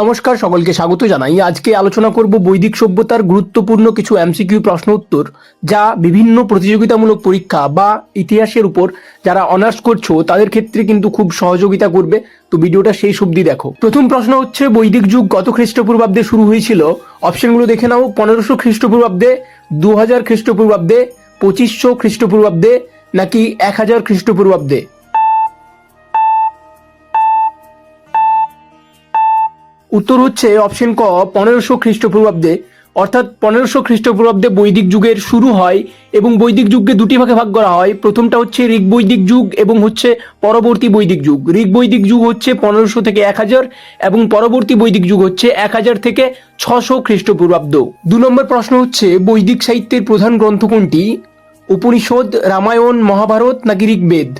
নমস্কার, সকলকে স্বাগত জানাই। আজকে আলোচনা করব বৈদিক সভ্যতার গুরুত্বপূর্ণ কিছু এমসিকিউ প্রশ্ন উত্তর, যা বিভিন্ন প্রতিযোগিতামূলক পরীক্ষা বা ইতিহাসের উপর যারা অনার্স করছ, তাদের ক্ষেত্রে কিন্তু খুব সহযোগিতা করবে। তো ভিডিওটা সেই অবধি দেখো। প্রথম প্রশ্ন হচ্ছে, বৈদিক যুগ কত খ্রিস্টপূর্বাব্দে শুরু হয়েছিল? অপশনগুলো দেখে নাও। পনেরোশো খ্রিস্টপূর্বাব্দে দু হাজার খ্রিস্টপূর্বাব্দে, পঁচিশশো খ্রিস্টপূর্বাব্দে, নাকি এক হাজার খ্রিস্টপূর্বাব্দে? উত্তর হচ্ছে অপশন ক, পনেরোশো খ্রিস্টপূর্বাব্দে। অর্থাৎ পনেরোশো খ্রিস্টপূর্বাব্দে বৈদিক যুগের শুরু হয় এবং বৈদিক যুগকে দুটি ভাগে ভাগ করা হয়। প্রথমটা হচ্ছে ঋগ বৈদিক যুগ এবং হচ্ছে পরবর্তী বৈদিক যুগ। ঋগ বৈদিক যুগ হচ্ছে পনেরোশো থেকে এক হাজার এবং পরবর্তী বৈদিক যুগ হচ্ছে এক হাজার থেকে ছশো খ্রিস্টপূর্বাব্দ। দু নম্বর প্রশ্ন হচ্ছে, বৈদিক সাহিত্যের প্রধান গ্রন্থ কোনটি? উপনিষদ, রামায়ণ, মহাভারত নাকি ঋগ্বেদ?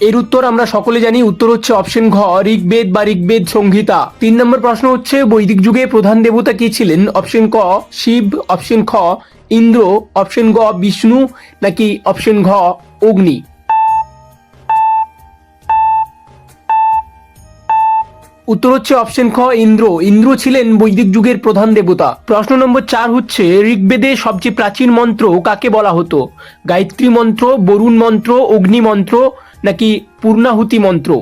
এর উত্তর আমরা সকলে জানি। উত্তর হচ্ছে অপশন ঘ, ঋগ্বেদ বা ঋগ্বেদ সংহিতা। তিন নম্বর প্রশ্ন হচ্ছে, বৈদিক যুগে প্রধান দেবতা কে ছিলেন? অপশন ক, শিব, অপশন খ, ইন্দ্র, অপশন গ, বিষ্ণু, নাকি অপশন ঘ, অগ্নি? উত্তর হচ্ছে অপশন খ, ইন্দ্র। ইন্দ্র ছিলেন বৈদিক যুগের প্রধান দেবতা। প্রশ্ন নম্বর চার হচ্ছে, ঋগ্বেদে সবচেয়ে প্রাচীন মন্ত্র কাকে বলা হতো? গায়ত্রী মন্ত্র, বরুণ মন্ত্র, অগ্নি মন্ত্র নাকি পূর্ণাহুতি মন্ত্র?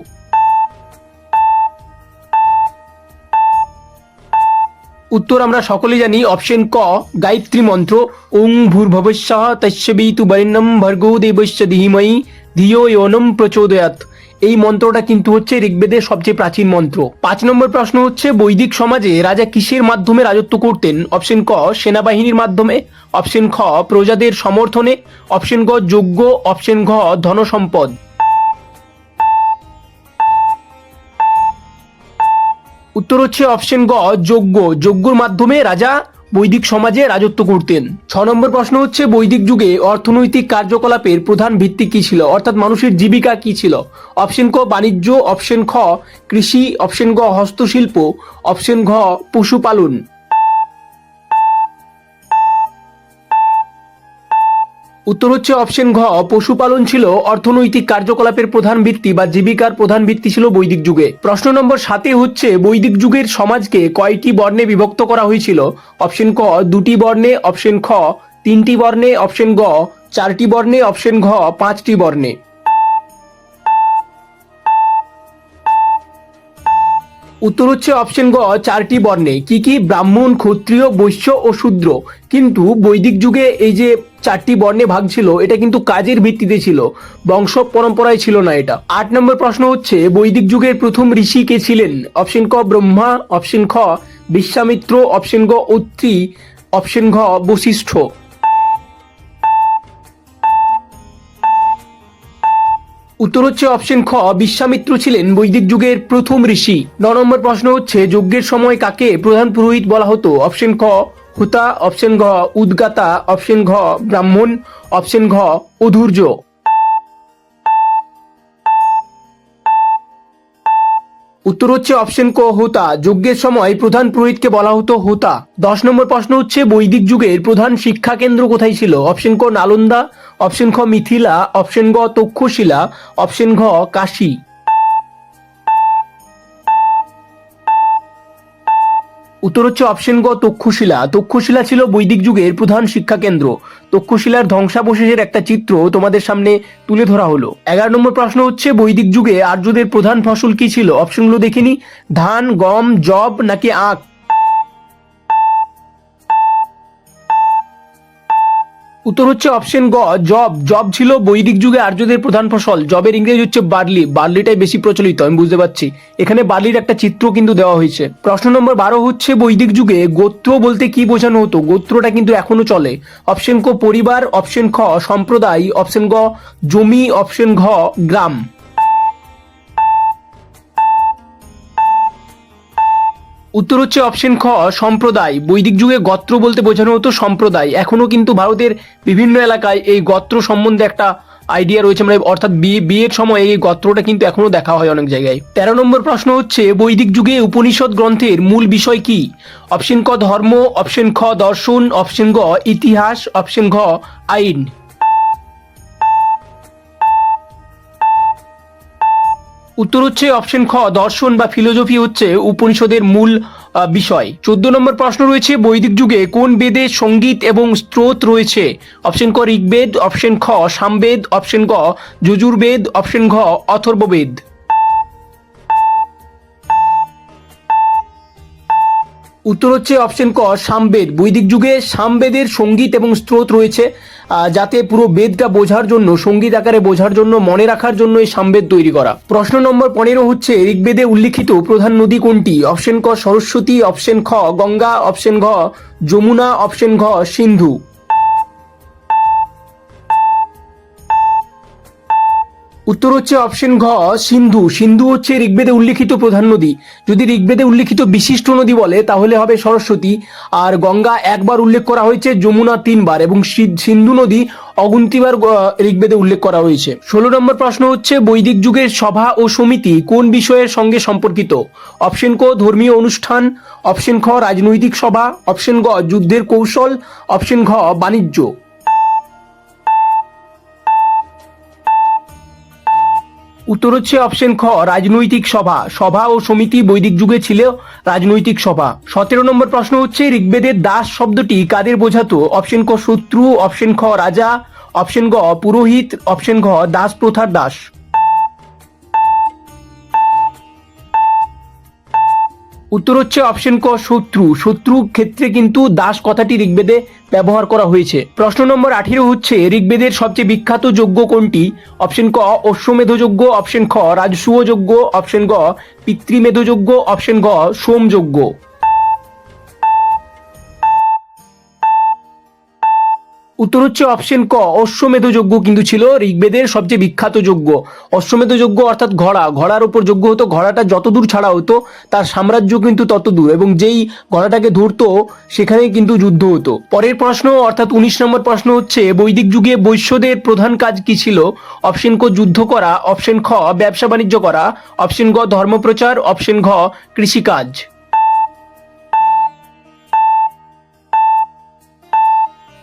উত্তর আমরা সকলে জানি অপশন ক, গায়ত্রী মন্ত্র, ওং ভূর্ভবস্য তস্যবিতু বরিণম ভর্গো ধীময়ী ধিও ইয়নম প্রচোদয়াত। এই মন্ত্রটা কিন্তু হচ্ছে ঋগ্বেদের সবচেয়ে প্রাচীন মন্ত্র। পাঁচ নম্বর প্রশ্ন হচ্ছে, বৈদিক সমাজে রাজা কিসের মাধ্যমে রাজত্ব করতেন? অপশন ক, সেনাবাহিনীর মাধ্যমে অপশন খ, প্রজাদের সমর্থনে অপশন গ যোগ্য অপশন ঘ, ধনসম্পদ। উত্তর হচ্ছে অপশন গ, যজ্ঞ। যজ্ঞর মাধ্যমে রাজা বৈদিক সমাজে রাজত্ব করতেন। ছ নম্বর প্রশ্ন হচ্ছে, বৈদিক যুগে অর্থনৈতিক কার্যকলাপের প্রধান ভিত্তি কি ছিল? অর্থাৎ মানুষের জীবিকা কি ছিল? অপশন ক, বাণিজ্য অপশন খ, কৃষি অপশন গ, হস্তশিল্প অপশন ঘ, পশুপালন। উত্তর হচ্ছে অপশন ঘ, পশুপালন ছিল অর্থনৈতিক কার্যকলাপের প্রধান ভিত্তি বা জীবিকার প্রধান ভিত্তি ছিল বৈদিক যুগে। প্রশ্ন নম্বর সাতে হচ্ছে বৈদিক যুগের সমাজকে কয়টি বর্ণে বিভক্ত করা হয়েছিল? অপশন ক, দুটি বর্ণে, অপশন খ, তিনটি বর্ণে, অপশন গ, চারটি বর্ণে, অপশন ঘ, পাঁচটি বর্ণে। উত্তর হচ্ছে অপশন গ, চারটি বর্ণে। কি কি? ব্রাহ্মণ, ক্ষত্রিয়, বৈশ্য ও শূদ্র। কিন্তু বৈদিক যুগে এই যে চারটি বর্ণে ভাগ ছিল, এটা কিন্তু কাজের ভিত্তিতে ছিল। বংশ পরম্পরায় ছিল না এটা। আট নম্বর প্রশ্ন হচ্ছে, বৈদিক যুগের প্রথম ঋষি কে ছিলেন? অপশন ক, ব্রহ্মা অপশন খ, বিশ্বামিত্র অপশন গ অত্রি অপশন ঘ, বশিষ্ঠ। উত্তর হচ্ছে অপশন খ, বিশ্বামিত্র ছিলেন বৈদিক যুগের প্রথম ঋষি। ন নম্বর প্রশ্ন হচ্ছে, যজ্ঞের সময় কাকে প্রধান পুরোহিত বলা হতো? অপশন খ, হুতা, অপশন ঘ, উদ্গাতা, অপশন ঘ, ব্রাহ্মণ, অপশন ঘ, অধূর্য। উত্তর হচ্ছে অপশন ক হোতা। যজ্ঞের সময় প্রধান পুরোহিতকে বলা হতো হোতা। দশ নম্বর প্রশ্ন হচ্ছে, বৈদিক যুগের প্রধান শিক্ষা কেন্দ্র কোথায় ছিল? অপশন ক নালন্দা, অপশন খ মিথিলা, অপশন গ তক্ষশিলা, অপশন ঘ কাশী। উত্তর হচ্ছে অপশন গ, তক্ষশিলা। তক্ষশিলা ছিল বৈদিক যুগের প্রধান শিক্ষা কেন্দ্র। তক্ষশিলার ধ্বংসাবশেষের একটা চিত্র তোমাদের সামনে তুলে ধরা হলো। এগারো নম্বর প্রশ্ন হচ্ছে, বৈদিক যুগে আর্যদের প্রধান ফসল কি ছিল? অপশনগুলো দেখিনি ধান, গম জব নাকি আখ? উত্তর হচ্ছে অপশন গ জব জব ছিল বৈদিক যুগে আর্যদের প্রধান ফসল। জবের ইংরেজি হচ্ছে বার্লি। বার্লিটাই বেশি প্রচলিত, আমি বুঝতে পারছি। এখানে বার্লির একটা চিত্র কিন্তু দেওয়া হয়েছে। প্রশ্ন নম্বর বারো হচ্ছে বৈদিক যুগে গোত্র বলতে কি বোঝানো হতো? গোত্রটা কিন্তু এখনও চলে। অপশন ক, পরিবার অপশন খ, সম্প্রদায় অপশন গ, জমি অপশন ঘ, গ্রাম। উত্তর হচ্ছে অপশন খ, সম্প্রদায়। বৈদিক যুগে গত্র বলতে বোঝানো হতো সম্প্রদায়। এখনও কিন্তু ভারতের বিভিন্ন এলাকায় এই গত্র সম্বন্ধে একটা আইডিয়া রয়েছে। মানে অর্থাৎ বিয়ে বিয়ের সময় এই গত্রটা কিন্তু এখনও দেখা হয় অনেক জায়গায়। তেরো নম্বর প্রশ্ন হচ্ছে, বৈদিক যুগে উপনিষদ গ্রন্থের মূল বিষয় কি? অপশন ক, ধর্ম অপশন খ, দর্শন অপশন গ, ইতিহাস অপশন ঘ আইন। উত্তর হচ্ছে অপশন খ, দর্শন বা ফিলোজফি হচ্ছে উপনিষদের মূল বিষয়। চোদ্দ নম্বর প্রশ্ন রয়েছে, বৈদিক যুগে কোন বেদে সংগীত এবং স্ত্রোত রয়েছে? অপশন ক, ঋগ্বেদ অপশন খ, সামবেদ অপশন গ, যজুর্বেদ অপশন ঘ অথর্ববেদ। উত্তর হচ্ছে অপশন ক, সামবেদ। বৈদিক যুগে সামবেদের সংগীত এবং স্রোত রয়েছে। যাতে পুরো বেদটা বোঝার জন্য, সংগীত আকারে বোঝার জন্য, মনে রাখার জন্য এই সামবেদ তৈরি করা। প্রশ্ন নম্বর পনেরো হচ্ছে, ঋগ্বেদে উল্লিখিত প্রধান নদী কোনটি? অপশন ক, সরস্বতী অপশন খ, গঙ্গা অপশন ঘ যমুনা অপশন ঘ সিন্ধু। উত্তর হচ্ছে অপশন ঘ, সিন্ধু। সিন্ধু হচ্ছে ঋগ্বেদে উল্লিখিত প্রধান নদী। যদি ঋগ্বেদে উল্লিখিত বিশিষ্ট নদী বলে, তাহলে হবে সরস্বতী। আর গঙ্গা একবার উল্লেখ করা হয়েছে, যমুনা তিনবার, এবং সিন্ধু নদী অগুন্তিবার ঋগ্বেদে উল্লেখ করা হয়েছে। ষোলো নম্বর প্রশ্ন হচ্ছে, বৈদিক যুগের সভা ও সমিতি কোন বিষয়ের সঙ্গে সম্পর্কিত? অপশন ক, ধর্মীয় অনুষ্ঠান। অপশন খ, রাজনৈতিক সভা। অপশন গ, যুদ্ধের কৌশল। অপশন ঘ, বাণিজ্য। উত্তর হচ্ছে অপশন খ, রাজনৈতিক সভা। সভা ও সমিতি বৈদিক যুগে ছিল রাজনৈতিক সভা। সতেরো নম্বর প্রশ্ন হচ্ছে, ঋগ্বেদের দাস শব্দটি কাদের বোঝাতো? অপশন ক, শত্রু অপশন খ, রাজা অপশন গ, পুরোহিত অপশন ঘ দাস প্রথার দাস। উত্তর হচ্ছে অপশন ক, শত্রু। শত্রু ক্ষেত্রে কিন্তু দাস কথাটি ঋগ্বেদে ব্যবহার করা হয়েছে। প্রশ্ন নম্বর আঠেরো হচ্ছে, ঋগ্বেদের সবচেয়ে বিখ্যাত যজ্ঞ কোনটি? অপশন ক অশ্বমেধ যজ্ঞ অপশন খ রাজসূয় যজ্ঞ অপশন গ পিতৃমেধ অপশন গ সোম যজ্ঞ উত্তর হচ্ছে অপশন ক, অশ্বমেধ যজ্ঞ কিন্তু ছিল ঋগ্বেদের সবচেয়ে বিখ্যাত যজ্ঞ। অশ্বমেধ যজ্ঞ অর্থাৎ ঘোড়া। ঘোড়ার উপর যজ্ঞ হতো, ঘোড়াটা যত দূর ছাড়া হতো, তার সাম্রাজ্য কিন্তু তত দূর এবং যেই ঘোড়াটাকে ধরতো, সেখানেই কিন্তু যুদ্ধ হতো। পরের প্রশ্ন, অর্থাৎ উনিশ নম্বর প্রশ্ন হচ্ছে, বৈদিক যুগে বৈশ্যদের প্রধান কাজ কি ছিল? অপশন ক, যুদ্ধ করা অপশন খ ব্যবসা বাণিজ্য করা অপশন গ, ধর্মপ্রচার অপশন ঘ, কৃষিকাজ।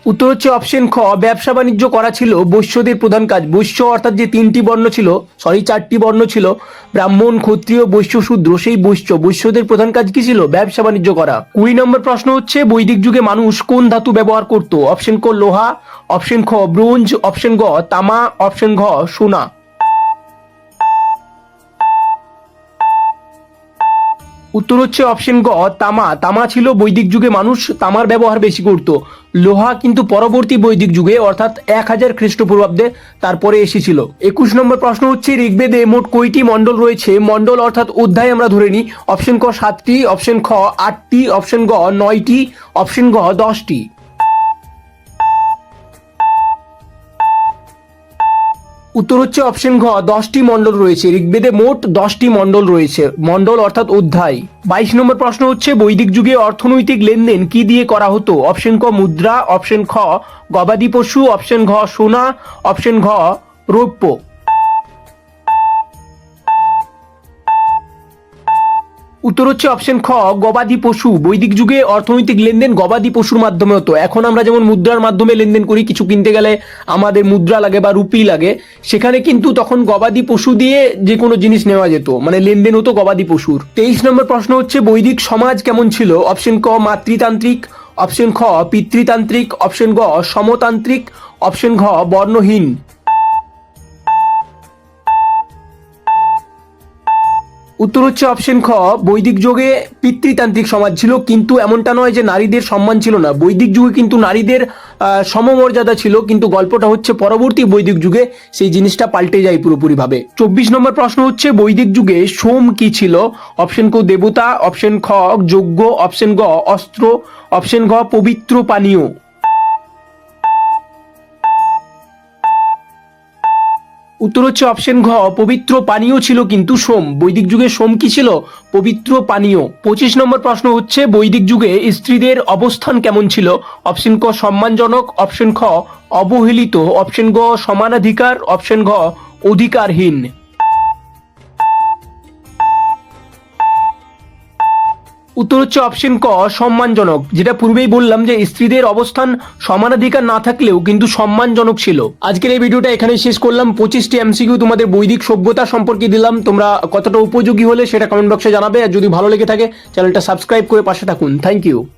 উত্তর হচ্ছে অপশন খ, ব্যবসা বাণিজ্য করা ছিল বৈশ্যদের প্রধান কাজ। বৈশ্য অর্থাৎ যে তিনটি বর্ণ ছিল সরি চারটি বর্ণ ছিল, ব্রাহ্মণ, ক্ষত্রিয়, বৈশ্য, শূদ্র, সেই বৈশ্য। বৈশ্যদের প্রধান কাজ কি ছিল? ব্যবসা বাণিজ্য করা। কুড়ি নম্বর প্রশ্ন হচ্ছে, বৈদিক যুগে মানুষ কোন ধাতু ব্যবহার করত? অপশন ক, লোহা অপশন খ, ব্রোঞ্জ অপশন গ, তামা অপশন ঘ সোনা। উত্তর হচ্ছে অপশন গ, তামা। তামা ছিল বৈদিক যুগে মানুষ তামার ব্যবহার বেশি করত। লোহা কিন্তু পরবর্তী বৈদিক যুগে, অর্থাৎ এক হাজার খ্রিস্টপূর্বাব্দে তারপরে এসেছিল। একুশ নম্বর প্রশ্ন হচ্ছে, ঋগ্বেদে মোট কয়টি মণ্ডল রয়েছে? মণ্ডল অর্থাৎ অধ্যায় আমরা ধরে নিই। অপশন ক সাতটি অপশন খ আটটি অপশন গ নয়টি অপশন গ দশটি। উত্তর হচ্ছে অপশন ঘ, দশটি মণ্ডল রয়েছে। ঋগ্বেদে মোট দশটি মণ্ডল রয়েছে। মণ্ডল অর্থাৎ অধ্যায়। বাইশ নম্বর প্রশ্ন হচ্ছে, বৈদিক যুগে অর্থনৈতিক লেনদেন কি দিয়ে করা হতো? অপশন ক, মুদ্রা, অপশন খ, গবাদি পশু, অপশন ঘ, সোনা, অপশন ঘ, রৌপ্য। উত্তর হচ্ছে অপশন খ, গবাদি পশু। বৈদিক যুগে অর্থনৈতিক লেনদেন গবাদি পশুর মাধ্যমে হতো। এখন আমরা যেমন মুদ্রার মাধ্যমে লেনদেন করি, কিছু কিনতে গেলে আমাদের মুদ্রা লাগে বা রুপি লাগে, সেখানে কিন্তু তখন গবাদি পশু দিয়ে যে কোনো জিনিস নেওয়া যেত। মানে লেনদেন হতো গবাদি পশুর। তেইশ নম্বর প্রশ্ন হচ্ছে, বৈদিক সমাজ কেমন ছিল? অপশন ক, মাতৃতান্ত্রিক অপশন খ, পিতৃতান্ত্রিক অপশন গ, সমতান্ত্রিক অপশন ঘ, বর্ণহীন। উত্তর হচ্ছে অপশন খ, বৈদিক যুগে পিতৃতান্ত্রিক সমাজ ছিল, কিন্তু এমনটা নয় যে নারীদের সম্মান ছিল না। বৈদিক যুগে কিন্তু নারীদের সমমর্যাদা ছিল, কিন্তু গল্পটা হচ্ছে পরবর্তী বৈদিক যুগে সেই জিনিসটা পাল্টে যায় পুরোপুরিভাবে। চব্বিশ নম্বর প্রশ্ন হচ্ছে, বৈদিক যুগে সোম কি ছিল? অপশন ক, দেবতা অপশন খ, যজ্ঞ অপশন গ, অস্ত্র অপশন ঘ পবিত্র পানীয়। উত্তর হচ্ছে অপশন ঘ, পবিত্র পানীয় ছিল কিন্তু সোম। বৈদিক যুগে সোম কি ছিল? পবিত্র পানীয়। পঁচিশ নম্বর প্রশ্ন হচ্ছে, বৈদিক যুগে স্ত্রীদের অবস্থান কেমন ছিল? অপশন ক, সম্মানজনক। অপশন খ, অবহেলিত। অপশন গ, সমানাধিকার। অপশন ঘ, অধিকারহীন। উত্তর হচ্ছে অপশন ক, সম্মানজনক। যেটা পূর্বেই বললাম যে স্ত্রীদের অবস্থান সমানাধিকার না থাকলেও কিন্তু সম্মানজনক ছিল। আজকের এই ভিডিওটা এখানে শেষ করলাম। পঁচিশটি এমসিকিউ তোমাদের বৈদিক সভ্যতা সম্পর্কে দিলাম। তোমরা কতটা উপযোগী হলে সেটা কমেন্ট বক্সে জানাবে। আর যদি ভালো লেগে থাকে চ্যানেলটা সাবস্ক্রাইব করে পাশে থাকুন। Thank you